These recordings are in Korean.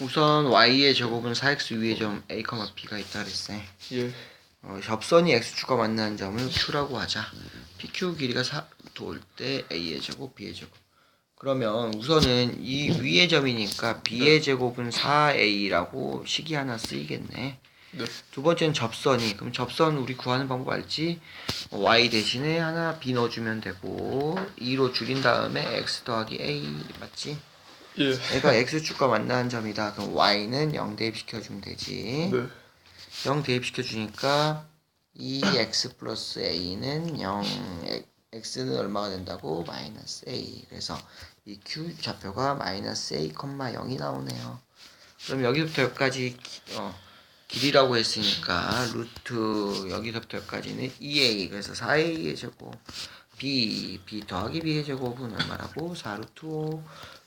우선 y의 제곱은 4x 위의 점 a, b가 있다 그랬어. 예. 어, 접선이 x축과 만나는 점을 q라고 하자. pq 길이가 4 돌 때 a의 제곱, b의 제곱. 그러면 우선은 이 위의 점이니까 b의 제곱은 4a라고 식이 하나 쓰이겠네. 네. 두 번째는 접선이. 그럼 접선 우리 구하는 방법 알지? 어, y 대신에 하나 b 넣어주면 되고 2로 줄인 다음에 x 더하기 a 맞지? 예. 얘가 x축과 만나는 점이다. 그럼 y는 0 대입시켜주면 되지. 네. 0 대입시켜주니까 2x 플러스 a는 0 x는 얼마가 된다고? 마이너스 a 그래서 이 q 좌표가 마이너스 a, 0이 나오네요 그럼 여기서부터 여기까지 기, 어, 길이라고 했으니까 루트 여기서부터 여기까지는 2a 그래서 4a의 제곱 b, b 더하기 b의 제곱은 얼마라고? 4 루트 5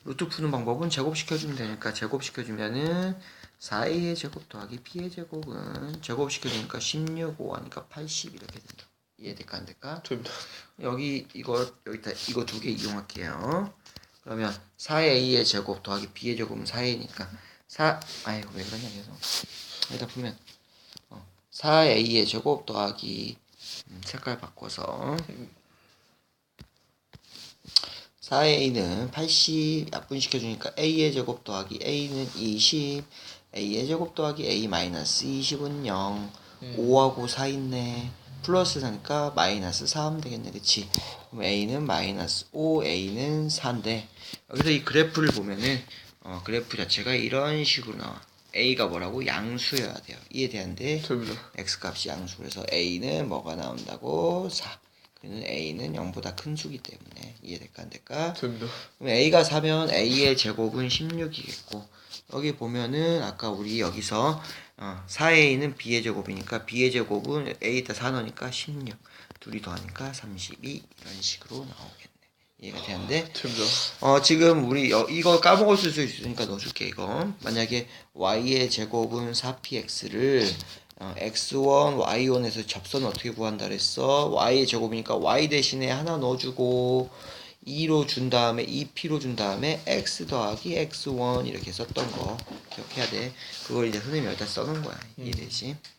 루트 푸는 방법은 제곱시켜주면 되니까 제곱시켜주면은 4a의 제곱 더하기 b의 제곱은 제곱시켜주니까 16, 5 하니까 80 이렇게 된다. 이해될까 안 될까? 됩니다. 여기 이거 여기다 이거 두 개 이용할게요. 그러면 4a의 제곱 더하기 b의 제곱은 4a니까 4 아이고 왜 그러냐 계속 여기다 보면 어, 4a의 제곱 더하기 음, 색깔 바꿔서 4a는 80 약분시켜주니까 a의 제곱 더하기 a는 20 a의 제곱 더하기 a 마이너스 20은 0 음. 5하고 4 있네. 플러스 사니까 마이너스 4 하면 되겠네. 그치? 그럼 a는 마이너스 5 a는 4인데 여기서 이 그래프를 보면은 어, 그래프 자체가 이런 식으로 나와. A가 뭐라고? 양수여야 돼요. 이해되는데 됩니다. x 값이 양수 그래서 a는 뭐가 나온다고? 4 그는 a는 0보다 큰 수기 때문에 이해될까 안 될까? 됩니다. 그럼 a가 4면 a의 제곱은 16이겠고 여기 보면은 아까 우리 여기서 어, 4a는 b의 제곱이니까 b의 제곱은 a에다 4 넣으니까 16 둘이 더하니까 32 이런 식으로 나오겠네. 이해가 되는데? 됩니다. 어 지금 우리 여, 이거 까먹었을 수 있으니까 넣어줄게 이거. 만약에 y의 제곱은 4px를 어, x1, y1에서 접선 어떻게 구한다 그랬어 y의 제곱이니까 y 대신에 하나 넣어주고 2로 준 다음에 2p로 준 다음에 x 더하기 x1 이렇게 썼던 거 기억해야 돼 그걸 이제 선생님이 여기다 써놓은 거야 이해되지? 음.